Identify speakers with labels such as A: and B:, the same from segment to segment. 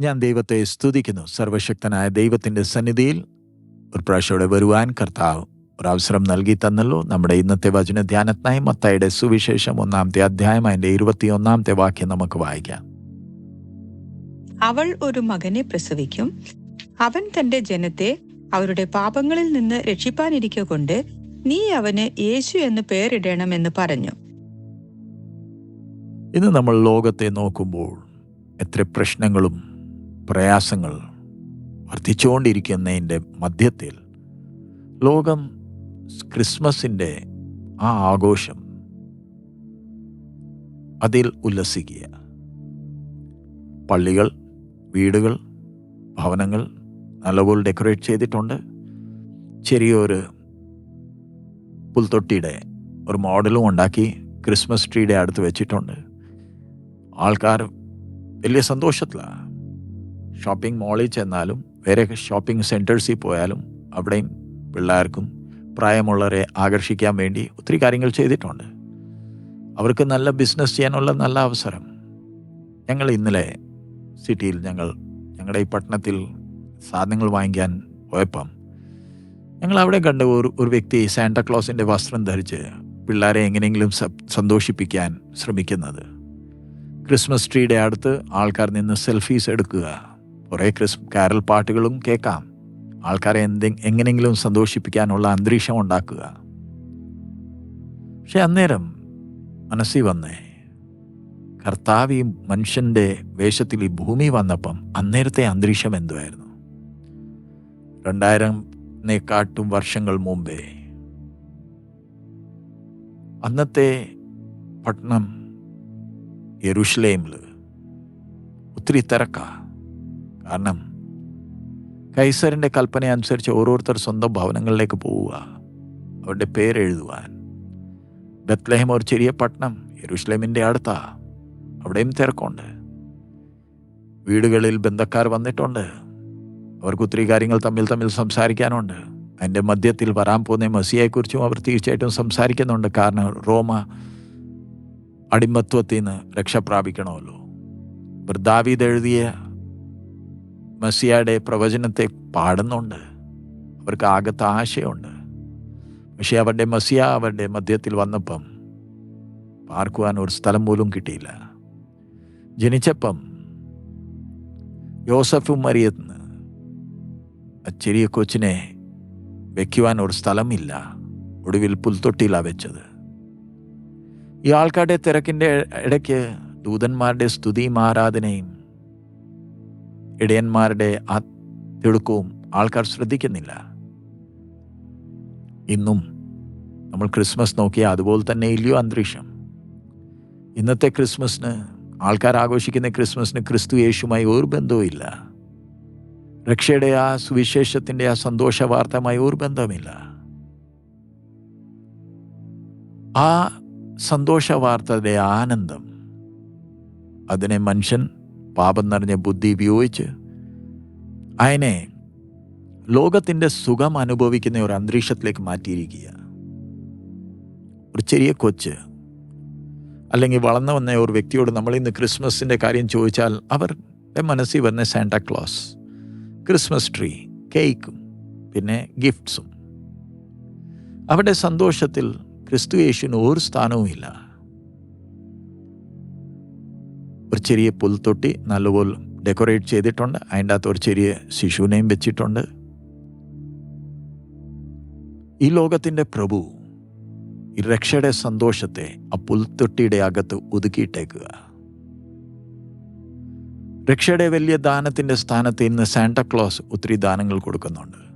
A: ഞാൻ ദൈവത്തെ സ്തുതിക്കുന്നു. സർവശക്തനായ ദൈവത്തിന്റെ സന്നിധിയിൽ ഒരു പ്രാവശ്യം വരുവാൻ കർത്താവ് ഒരു അവസരം നൽകി തന്നല്ലോ. നമ്മുടെ ഇന്നത്തെ വചന ധ്യാനത്തിനായി മത്തായുടെ സുവിശേഷം ഒന്നാമത്തെ അധ്യായം അതിന്റെ ഇരുപത്തിയൊന്നാമത്തെ വാക്യം നമുക്ക് വായിക്കാം.
B: അവൾ ഒരു മകനെ പ്രസവിക്കും. അവൻ തന്റെ ജനത്തെ അവരുടെ പാപങ്ങളിൽ നിന്ന് രക്ഷിപ്പാനിരിക്കുക കൊണ്ട് നീ അവന് യേശു എന്ന് പേരിടണമെന്ന് പറഞ്ഞു.
A: ഇന്ന് നമ്മൾ ലോകത്തെ നോക്കുമ്പോൾ എത്ര പ്രശ്നങ്ങളും പ്രയാസങ്ങൾ വർദ്ധിച്ചുകൊണ്ടിരിക്കുന്നതിന്റെ മധ്യത്തിൽ ലോകം ക്രിസ്മസിന്റെ ആ ആഘോഷം അതിൽ ഉല്ലസിക്കുക. പള്ളികൾ വീടുകൾ ഭവനങ്ങൾ നല്ലപോലെ ഡെക്കറേറ്റ് ചെയ്തിട്ടുണ്ട്. ചെറിയൊരു പുൽത്തൊട്ടിയുടെ ഒരു മോഡലും ഉണ്ടാക്കി ക്രിസ്മസ് ട്രീയുടെ അടുത്ത് വെച്ചിട്ടുണ്ട്. ആൾക്കാർ വലിയ സന്തോഷത്തിലാണ്. ഷോപ്പിംഗ് മാളിൽ ചെന്നാലും വേറെ ഷോപ്പിംഗ് സെന്റേഴ്സിൽ പോയാലും അവിടെയും പിള്ളേർക്കും പ്രായമുള്ളവരെ ആകർഷിക്കാൻ വേണ്ടി ഒത്തിരി കാര്യങ്ങൾ ചെയ്തിട്ടുണ്ട്. അവർക്ക് നല്ല ബിസിനസ് ചെയ്യാനുള്ള നല്ല അവസരം. ഞങ്ങൾ ഇന്നലെ സിറ്റിയിൽ ഞങ്ങൾ ഞങ്ങളുടെ ഈ പട്ടണത്തിൽ സാധനങ്ങൾ വാങ്ങിക്കാൻ പോയപ്പം ഞങ്ങൾ അവിടെ കണ്ട ഒരു ഒരു വ്യക്തി സാന്റാക്ലോസിന്റെ വസ്ത്രം ധരിച്ച് പിള്ളേരെ എങ്ങനെയെങ്കിലും സന്തോഷിപ്പിക്കാൻ ശ്രമിക്കുന്നത്. ക്രിസ്മസ് ട്രീയുടെ അടുത്ത് ആൾക്കാർ നിന്ന് സെൽഫീസ് എടുക്കുക കുറേ ക്രിസ് കാരൽ പാട്ടുകളും കേൾക്കാം. ആൾക്കാരെ എന്തെ എങ്ങനെയെങ്കിലും സന്തോഷിപ്പിക്കാനുള്ള അന്തരീക്ഷം ഉണ്ടാക്കുക. പക്ഷെ അന്നേരം മനസ്സിൽ വന്നേ കർത്താവ് ഈ മനുഷ്യന്റെ വേഷത്തിൽ ഈ ഭൂമി വന്നപ്പം അന്നേരത്തെ അന്തരീക്ഷം എന്തുമായിരുന്നു രണ്ടായിരത്തിനെക്കാട്ടും വർഷങ്ങൾ മുമ്പേ അന്നത്തെ പട്ടണം യെരുഷലേമിൽ ഒത്തിരി തിരക്കാ. കാരണം കൈസറിന്റെ കൽപ്പന അനുസരിച്ച് ഓരോരുത്തർ സ്വന്തം ഭവനങ്ങളിലേക്ക് പോവുക അവരുടെ പേരെഴുതുവാൻ ബത്ലഹിം ഒരു ചെറിയ പട്ടണം യെരുഷലേമിന്റെ അടുത്താ. അവിടെയും തിരക്കുണ്ട്. വീടുകളിൽ ബന്ധക്കാർ വന്നിട്ടുണ്ട്. അവർക്ക് ഒത്തിരി കാര്യങ്ങൾ തമ്മിൽ തമ്മിൽ സംസാരിക്കാനുണ്ട്. അതിന്റെ മധ്യത്തിൽ വരാൻ പോകുന്ന മസിയെക്കുറിച്ചും അവർ തീർച്ചയായിട്ടും സംസാരിക്കുന്നുണ്ട്. കാരണം റോമ അടിമത്വത്തിൽ നിന്ന് രക്ഷ പ്രാപിക്കണമല്ലോ. എഴുതിയ മസിയയുടെ പ്രവചനത്തെ പാടുന്നുണ്ട്. അവർക്ക് ആകത്ത ആശയമുണ്ട്. പക്ഷെ അവരുടെ മസിയ അവരുടെ മധ്യത്തിൽ വന്നപ്പം പാർക്കുവാൻ ഒരു സ്ഥലം പോലും കിട്ടിയില്ല. ജനിച്ചപ്പം യോസഫും മറിയത്തിന് ആ ചെറിയ കൊച്ചിനെ വയ്ക്കുവാൻ ഒരു സ്ഥലമില്ല. ഒടുവിൽ പുൽത്തൊട്ടിയിലാണ് വെച്ചത്. ഈ ആൾക്കാരുടെ തിരക്കിന്റെ ഇടയ്ക്ക് ദൂതന്മാരുടെ സ്തുതിയും ആരാധനയും ഇടയന്മാരുടെ ആ തിടുക്കവും ആൾക്കാർ ശ്രദ്ധിക്കുന്നില്ല. ഇന്നും നമ്മൾ ക്രിസ്മസ് നോക്കിയാൽ അതുപോലെ തന്നെ ഇല്ലയോ അന്തരീക്ഷം? ഇന്നത്തെ ക്രിസ്മസിന് ആൾക്കാർ ആഘോഷിക്കുന്ന ക്രിസ്മസിന് ക്രിസ്തു യേശുമായി ഒരു ബന്ധവുമില്ല. രക്ഷയുടെ ആ സുവിശേഷത്തിന്റെ ആ സന്തോഷ വാർത്തയുമായി ഒരു ബന്ധമില്ല ആ സന്തോഷ വാർത്തയുടെ ആനന്ദം അതിനെ മനുഷ്യൻ പാപം നിറഞ്ഞ ബുദ്ധി ഉപയോഗിച്ച് അതിനെ ലോകത്തിന്റെ സുഖം അനുഭവിക്കുന്ന ഒരു അന്തരീക്ഷത്തിലേക്ക് മാറ്റിയിരിക്കുക. ഒരു ചെറിയ കൊച്ച് അല്ലെങ്കിൽ വളർന്നു വന്ന ഒരു വ്യക്തിയോട് നമ്മൾ ഇന്ന് ക്രിസ്മസിന്റെ കാര്യം ചോദിച്ചാൽ അവരുടെ മനസ്സിൽ വരുന്ന സാന്റാക്ലോസ് ക്രിസ്മസ് ട്രീ കേക്കും പിന്നെ ഗിഫ്റ്റ്സും അവരുടെ സന്തോഷത്തിൽ ക്രിസ്തു യേശുവിന് ഒരു സ്ഥാനവുമില്ല. ഒരു ചെറിയ പുൽത്തൊട്ടി നല്ലപോലെ ഡെക്കറേറ്റ് ചെയ്തിട്ടുണ്ട്. അതിന്റെ അകത്ത് ഒരു ചെറിയ ശിശുവിനെയും വെച്ചിട്ടുണ്ട്. ഈ ലോകത്തിന്റെ പ്രഭു ഈ രക്ഷയുടെ സന്തോഷത്തെ ആ പുൽത്തൊട്ടിയുടെ അകത്ത് ഒതുക്കിയിട്ടേക്കുക. രക്ഷയുടെ വലിയ ദാനത്തിന്റെ സ്ഥാനത്ത് ഇന്ന് സാന്റക്ലോസ് ഒത്തിരി ദാനങ്ങൾ കൊടുക്കുന്നുണ്ട്.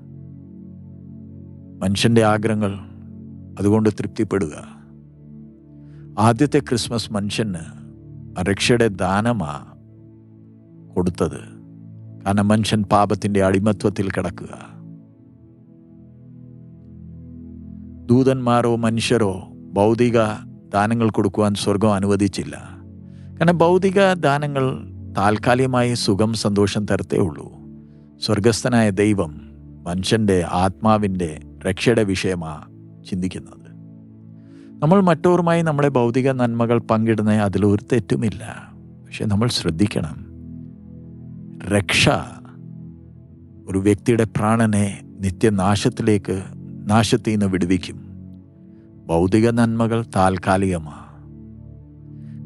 A: മനുഷ്യന്റെ ആഗ്രഹങ്ങൾ അതുകൊണ്ട് തൃപ്തിപ്പെടുക. ആദ്യത്തെ ക്രിസ്മസ് മനുഷ്യന് രക്ഷയുടെ ദാനമാ കൊടുത്തത്. കാരണം മനുഷ്യൻ പാപത്തിന്റെ അടിമത്വത്തിൽ കിടക്കുക. ദൂതന്മാരോ മനുഷ്യരോ ഭൗതിക ദാനങ്ങൾ കൊടുക്കുവാൻ സ്വർഗം അനുവദിച്ചില്ല. കാരണം ഭൗതിക ദാനങ്ങൾ താൽക്കാലികമായി സുഖം സന്തോഷം തരത്തേ ഉള്ളൂ. സ്വർഗസ്ഥനായ ദൈവം മനുഷ്യന്റെ ആത്മാവിന്റെ രക്ഷയുടെ വിഷയമാണ് ചിന്തിക്കുന്നത്. നമ്മൾ മറ്റവരുമായി നമ്മുടെ ഭൗതിക നന്മകൾ പങ്കിടുന്ന അതിലൊരു തെറ്റുമില്ല. പക്ഷെ നമ്മൾ ശ്രദ്ധിക്കണം. രക്ഷ ഒരു വ്യക്തിയുടെ പ്രാണനെ നിത്യനാശത്തിലേക്ക് നാശത്തിൽ നിന്ന് വിടുവിക്കും. ഭൗതിക നന്മകൾ താൽക്കാലികമാണ്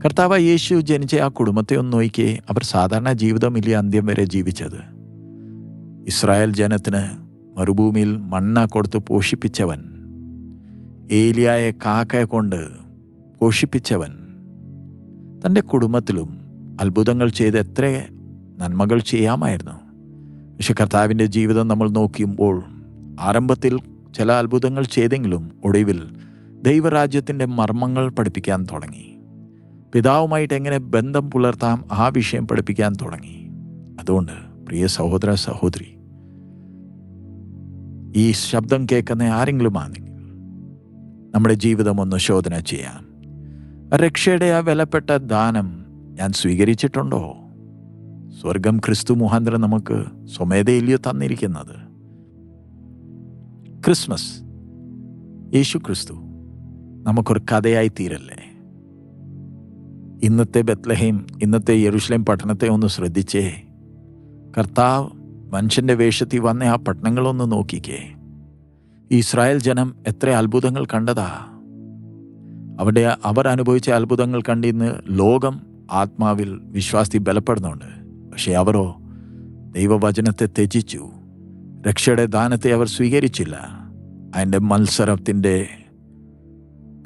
A: കർത്താവ് യേശു ജനിച്ച ആ കുടുംബത്തെ ഒന്ന് നോക്കിയേ അവർ സാധാരണ ജീവിതമില്ല അന്ത്യം വരെ ജീവിച്ചത്. ഇസ്രായേൽ ജനത്തിന് മരുഭൂമിയിൽ മണ്ണ കൊടുത്ത് പോഷിപ്പിച്ചവൻ. ഏലിയായെ കാക്കയെ കൊണ്ട് പോഷിപ്പിച്ചവൻ. തന്റെ കുടുംബത്തിലും അത്ഭുതങ്ങൾ ചെയ്ത് എത്ര നന്മകൾ ചെയ്യാമായിരുന്നു. പക്ഷെ കർത്താവിന്റെ ജീവിതം നമ്മൾ നോക്കിയുമ്പോൾ ആരംഭത്തിൽ ചില അത്ഭുതങ്ങൾ ചെയ്തെങ്കിലും ഒടുവിൽ ദൈവരാജ്യത്തിന്റെ മർമ്മങ്ങൾ പഠിപ്പിക്കാൻ തുടങ്ങി. പിതാവുമായിട്ട് എങ്ങനെ ബന്ധം പുലർത്താം ആ വിഷയം പഠിപ്പിക്കാൻ തുടങ്ങി. അതുകൊണ്ട് പ്രിയ സഹോദര സഹോദരി ഈ ശബ്ദം കേൾക്കുന്ന ആരെങ്കിലും ആണെങ്കിൽ നമ്മുടെ ജീവിതം ഒന്ന് ശോധന ചെയ്യാം. രക്ഷയുടെ ആ വിലപ്പെട്ട ദാനം ഞാൻ സ്വീകരിച്ചിട്ടുണ്ടോ? സ്വർഗം ക്രിസ്തു മുഖാന്തരം നമുക്ക് സ്വമേധയില്ലയോ തന്നിരിക്കുന്നത്. ക്രിസ്മസ് യേശു ക്രിസ്തു നമുക്കൊരു കഥയായി തീരല്ലേ? ഇന്നത്തെ ബത്ലഹീം ഇന്നത്തെ യരുഷലേം പട്ടണത്തെ ഒന്ന് ശ്രദ്ധിച്ചേ. കർത്താവ് മനുഷ്യന്റെ വേഷത്തിൽ വന്ന ആ പട്ടണങ്ങളൊന്ന് നോക്കിക്കേ. ഇസ്രായേൽ ജനം എത്ര അത്ഭുതങ്ങൾ കണ്ടതാ. അവിടെ അവർ അനുഭവിച്ച അത്ഭുതങ്ങൾ കണ്ടിന്ന് ലോകം ആത്മാവിൽ വിശ്വാസി ബലപ്പെടുന്നുണ്ട്. പക്ഷെ അവരോ ദൈവവചനത്തെ ത്യജിച്ചു. രക്ഷയുടെ ദാനത്തെ അവർ സ്വീകരിച്ചില്ല. അതിന്റെ മത്സരത്തിന്റെ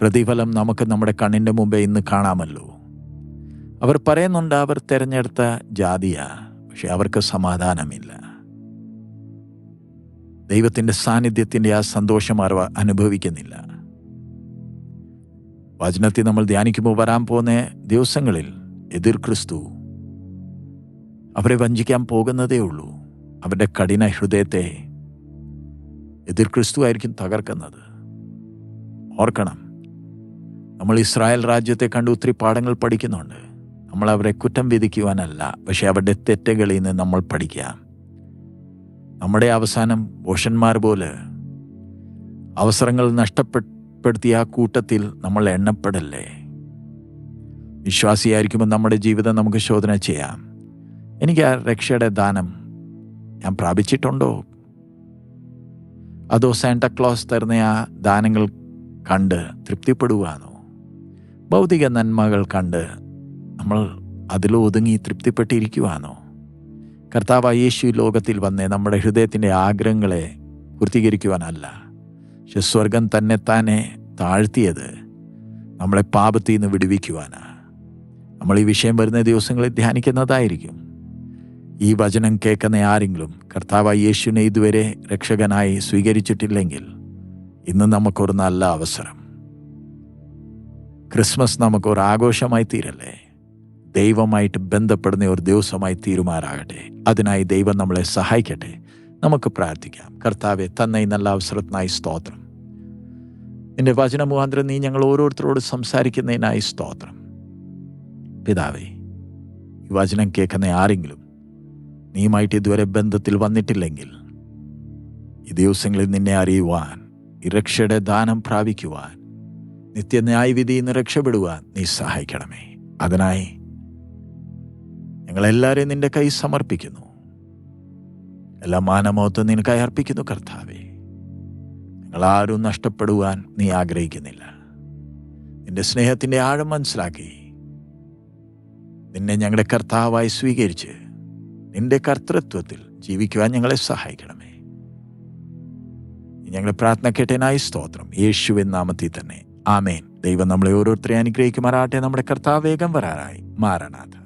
A: പ്രതിഫലം നമുക്ക് നമ്മുടെ കണ്ണിന്റെ മുമ്പേ ഇന്ന് കാണാമല്ലോ. അവർ പറയുന്നുണ്ട് അവർ തിരഞ്ഞെടുത്ത ജാതിയാ പക്ഷെ അവർക്ക് സമാധാനമില്ല. ദൈവത്തിന്റെ സാന്നിധ്യത്തിന്റെ ആ സന്തോഷം അറിവ് അനുഭവിക്കുന്നില്ല. വചനത്തിൽ നമ്മൾ ധ്യാനിക്കുമ്പോൾ വരാൻ പോകുന്ന ദിവസങ്ങളിൽ എതിർ ക്രിസ്തു അവരെ വഞ്ചിക്കാൻ പോകുന്നതേ ഉള്ളൂ. അവരുടെ കഠിന ഹൃദയത്തെ എതിർ ക്രിസ്തു ആയിരിക്കും തകർക്കുന്നത്. ഓർക്കണം നമ്മൾ ഇസ്രായേൽ രാജ്യത്തെ കണ്ട് ഒത്തിരി പാഠങ്ങൾ പഠിക്കുന്നുണ്ട്. നമ്മൾ അവരെ കുറ്റം വിധിക്കുവാനല്ല പക്ഷെ അവരുടെ തെറ്റുകളിൽ നിന്ന് നമ്മൾ പഠിക്കാം. നമ്മുടെ അവസാനം ഭോഷന്മാർ പോലെ അവസരങ്ങൾ നഷ്ടപ്പെടുത്തിയ ആ കൂട്ടത്തിൽ നമ്മൾ എണ്ണപ്പെടല്ലേ? വിശ്വാസിയായിരിക്കുമ്പോൾ നമ്മുടെ ജീവിതം നമുക്ക് ശോധന ചെയ്യാം. എനിക്ക് ആ രക്ഷയുടെ ദാനം ഞാൻ പ്രാപിച്ചിട്ടുണ്ടോ? അതോ സാന്റക്ലോസ് തരുന്ന ആ ദാനങ്ങൾ കണ്ട് തൃപ്തിപ്പെടുവാനോ ഭൗതിക നന്മകൾ കണ്ട് നമ്മൾ അതിലൊതുങ്ങി തൃപ്തിപ്പെട്ടിരിക്കുവാനോ കർത്താവ് യേശു ലോകത്തിൽ വന്ന് നമ്മുടെ ഹൃദയത്തിന്റെ ആഗ്രഹങ്ങളെ പൂർത്തീകരിക്കുവാനല്ല. പക്ഷെ സ്വർഗം തന്നെ തന്നെ താഴ്ത്തിയത് നമ്മളെ പാപത്തിൽ നിന്ന് വിടുവിക്കുവാനാണ് നമ്മൾ ഈ വിഷയം വരുന്ന ദിവസങ്ങളിൽ ധ്യാനിക്കുന്നതായിരിക്കും. ഈ വചനം കേൾക്കുന്ന ആരെങ്കിലും കർത്താവ് യേശുവിനെ ഇതുവരെ രക്ഷകനായി സ്വീകരിച്ചിട്ടില്ലെങ്കിൽ ഇന്ന് നമുക്കൊരു നല്ല അവസരം. ക്രിസ്മസ് നമുക്കൊരു ആഘോഷമായി തീരല്ലേ? ദൈവമായിട്ട് ബന്ധപ്പെടുന്ന ഒരു ദിവസമായി തീരുമാനാകട്ടെ. അതിനായി ദൈവം നമ്മളെ സഹായിക്കട്ടെ. നമുക്ക് പ്രാർത്ഥിക്കാം. കർത്താവെ തന്നെ നല്ല അവസരത്തിനായി സ്തോത്രം. നിന്റെ വചന മുഖാന്തരം നീ ഞങ്ങൾ ഓരോരുത്തരോട് സംസാരിക്കുന്നതിനായി സ്തോത്രം. പിതാവേ ഈ വചനം കേൾക്കുന്ന ആരെങ്കിലും നീയുമായിട്ട് ഇതുവരെ ബന്ധത്തിൽ വന്നിട്ടില്ലെങ്കിൽ ഈ ദിവസങ്ങളിൽ നിന്നെ അറിയുവാൻ ഈ രക്ഷയുടെ ദാനം പ്രാപിക്കുവാൻ നിത്യന്യായവിധിയിൽ നിന്ന് രക്ഷപ്പെടുവാൻ നീ സഹായിക്കണമേ. അതിനായി ഞങ്ങളെല്ലാവരെയും നിന്റെ കൈ സമർപ്പിക്കുന്നു. എല്ലാ മാനമോത്വം നിനക്കായി അർപ്പിക്കുന്നു കർത്താവെ. ഞങ്ങളാരും നഷ്ടപ്പെടുവാൻ നീ ആഗ്രഹിക്കുന്നില്ല. നിന്റെ സ്നേഹത്തിന്റെ ആഴം മനസ്സിലാക്കി. നിന്നെ ഞങ്ങളുടെ കർത്താവായി സ്വീകരിച്ച് നിന്റെ കർത്തൃത്വത്തിൽ ജീവിക്കുവാൻ ഞങ്ങളെ സഹായിക്കണമേ. ഞങ്ങളുടെ പ്രാർത്ഥന കേട്ടനായി സ്തോത്രം. യേശുവിൻ നാമത്തിൽ തന്നെ. ആമേൻ. ദൈവം നമ്മളെ ഓരോരുത്തരെയും അനുഗ്രഹിക്കുമാറാട്ടെ നമ്മുടെ കർത്താവേഗം വരാറായി. മാറനാഥ